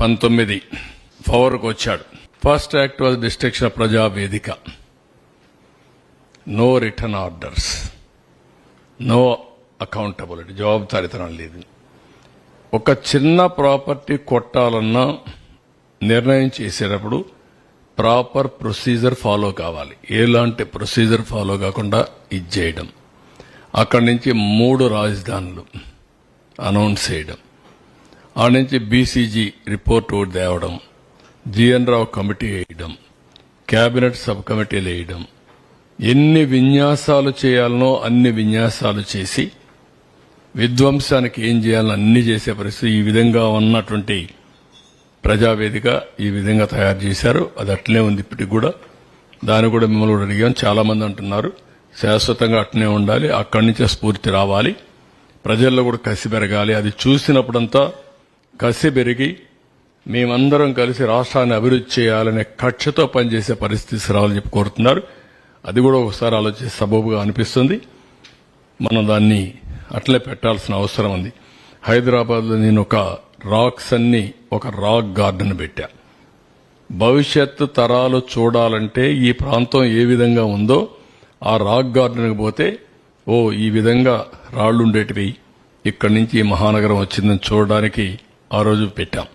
పంతొమ్మిది. పవర్కు వచ్చాడు. First act was destruction Praja Vedika. No return orders. No accountability. జవాబుదారితనం లేదు. ఒక చిన్న ప్రాపర్టీ కొట్టాలన్నా నిర్ణయం చేసేటప్పుడు ప్రాపర్ ప్రొసీజర్ ఫాలో కావాలి. ఎలాంటి ప్రొసీజర్ ఫాలో కాకుండా ఇది చేయడం. అక్కడి నుంచి మూడు రాజధానులు అనౌన్స్ చేయడం. ఆ నుంచి బీసీజీ రిపోర్ట్ తేవడం జిఎన్ రావు కమిటీ వేయడం కేబినెట్ సబ్ కమిటీలు వేయడం ఎన్ని విన్యాసాలు చేయాలనో అన్ని విన్యాసాలు చేసి విధ్వంసానికి ఏం చేయాలని అన్ని చేసే పరిస్థితి ఈ విధంగా ఉన్నటువంటి ప్రజావేదిక ఈ విధంగా తయారు చేశారు. అది అట్లనే ఉంది ఇప్పటికి కూడా. దాన్ని కూడా మిమ్మల్ని కూడా అడిగాం. చాలామంది అంటున్నారు. శాశ్వతంగా అట్నే ఉండాలి. అక్కడి నుంచే స్ఫూర్తి రావాలి. ప్రజల్లో కూడా కసి పెరగాలి. అది చూసినప్పుడంతా కసి పెరిగి మేమందరం కలిసి రాష్ట్రాన్ని అభివృద్ధి చేయాలనే కక్షతో పనిచేసే పరిస్థితి రావాలని చెప్పి కోరుతున్నారు. అది కూడా ఒకసారి ఆలోచించి సబబుగా అనిపిస్తుంది. మనం దాన్ని అట్లే పెట్టాల్సిన అవసరం ఉంది. హైదరాబాద్లో నేను ఒక రాక్స్ అన్ని ఒక రాక్ గార్డెన్ పెట్టా. భవిష్యత్తు తరాలు చూడాలంటే ఈ ప్రాంతం ఏ విధంగా ఉందో ఆ రాక్ గార్డెన్కి పోతే ఓ ఈ విధంగా రాళ్ళు ఉండేటివి. ఇక్కడి నుంచి ఈ మహానగరం వచ్చిందని చూడడానికి ఆ రోజు పెట్టాం.